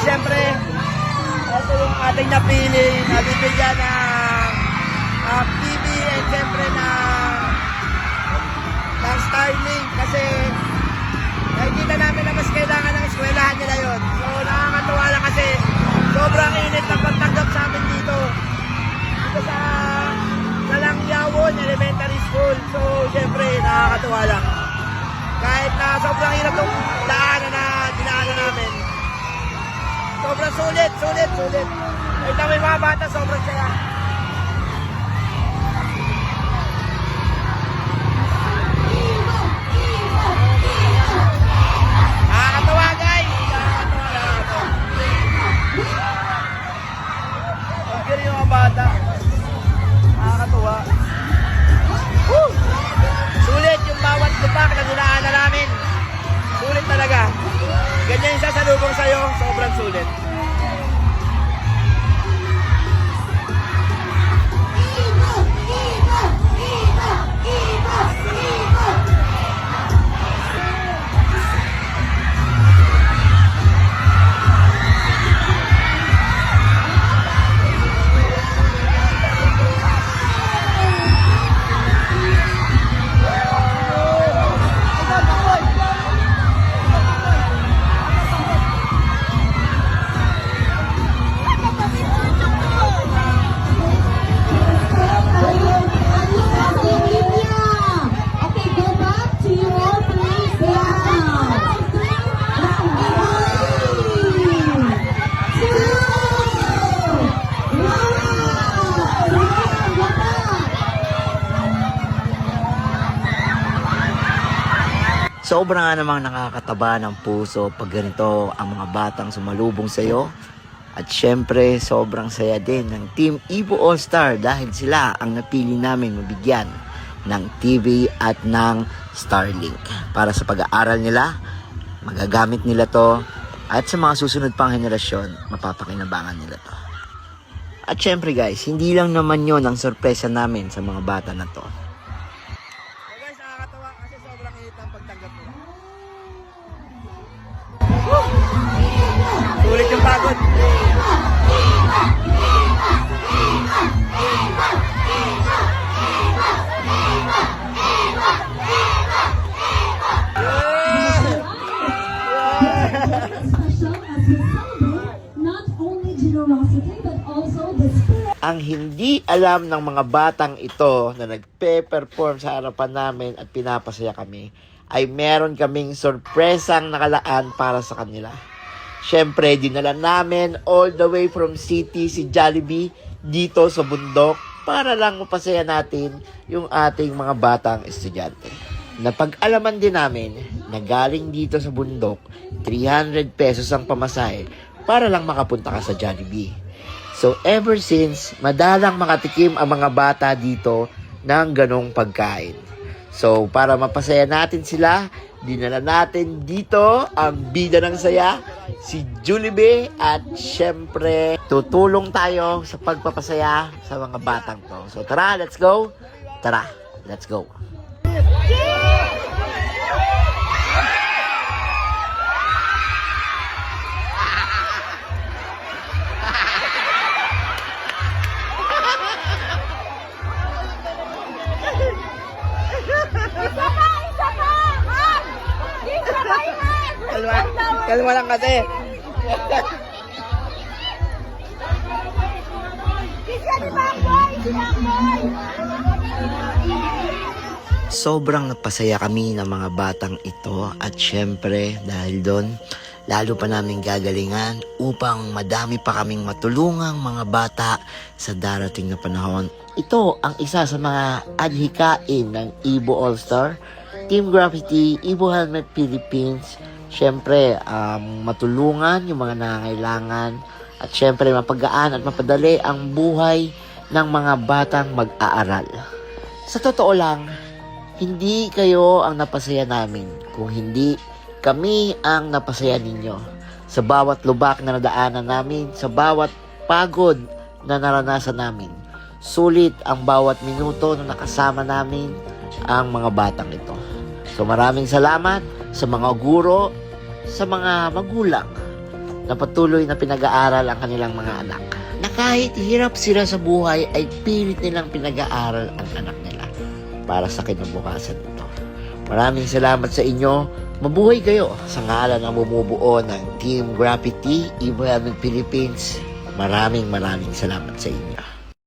syempre, ito yung ating napili na bibigyan ng uh, TV and syempre na ng Starlink kasi nakikita namin na mas kailangan ng eskwelahan nila yon. So nakakatuwa lang kasi sobrang init ng pagtanggap sa amin dito. Dito sa sa Langyawon Elementary School. So syempre nakakatuwa lang. Kahit na sobrang hirap ng namin. Sobrang sulit, sulit, sulit. Na may mga bata, sobrang saya. Bata. Nakakatawa. Woo! Sulit yung bawat lupak na dinaanan namin. Sulit talaga. Ganyan yung sasalubong sa'yo, sobrang sulit. Sobra nga namang nakakataba ng puso pag ganito ang mga batang sumalubong sa iyo. At syempre, sobrang saya din ng Team Ibo All-Star dahil sila ang napili namin mabigyan ng TV at ng Starlink. Para sa pag-aaral nila, magagamit nila to at sa mga susunod pang henerasyon, mapapakinabangan nila to. At syempre guys, hindi lang naman yon ang sorpresa namin sa mga bata na to. Also the spirit. ang hindi alam ng mga batang ito na nagpe-perform sa harapan namin at pinapasaya kami ay meron kaming sorpresang nakalaan para sa kanila. Siyempre, dinala namin all the way from city si Jollibee dito sa bundok para lang mapasaya natin yung ating mga batang estudyante. Napag-alaman din namin na galing dito sa bundok, 300 pesos ang pamasahe para lang makapunta ka sa Jollibee. So ever since, madalang makatikim ang mga bata dito ng ganong pagkain. So para mapasaya natin sila, dinala natin dito ang bida ng saya, si Julibe at syempre tutulong tayo sa pagpapasaya sa mga batang to. So tara, let's go! Tara, let's go! Kalma, kalma lang kasi. Sobrang napasaya kami ng mga batang ito at syempre dahil doon lalo pa namin gagalingan upang madami pa kaming matulungang mga bata sa darating na panahon. Ito ang isa sa mga adhikain ng Ibo All-Star, Team Graffiti, Ibo Helmet Philippines. Syempre, um, matulungan yung mga nangangailangan at syempre mapagaan at mapadali ang buhay ng mga batang mag-aaral. Sa totoo lang, hindi kayo ang napasaya namin kung hindi kami ang napasaya ninyo. Sa bawat lubak na nadaanan namin, sa bawat pagod na naranasan namin. Sulit ang bawat minuto na nakasama namin ang mga batang ito. So maraming salamat sa mga guro, sa mga magulang na patuloy na pinag-aaral ang kanilang mga anak. Na kahit hirap sila sa buhay ay pilit nilang pinag-aaral ang anak nila para sa kinabukasan nito. Maraming salamat sa inyo. Mabuhay kayo sa ngalan ng bumubuo ng Team Graffiti, Evolving Philippines. Maraming maraming salamat sa inyo.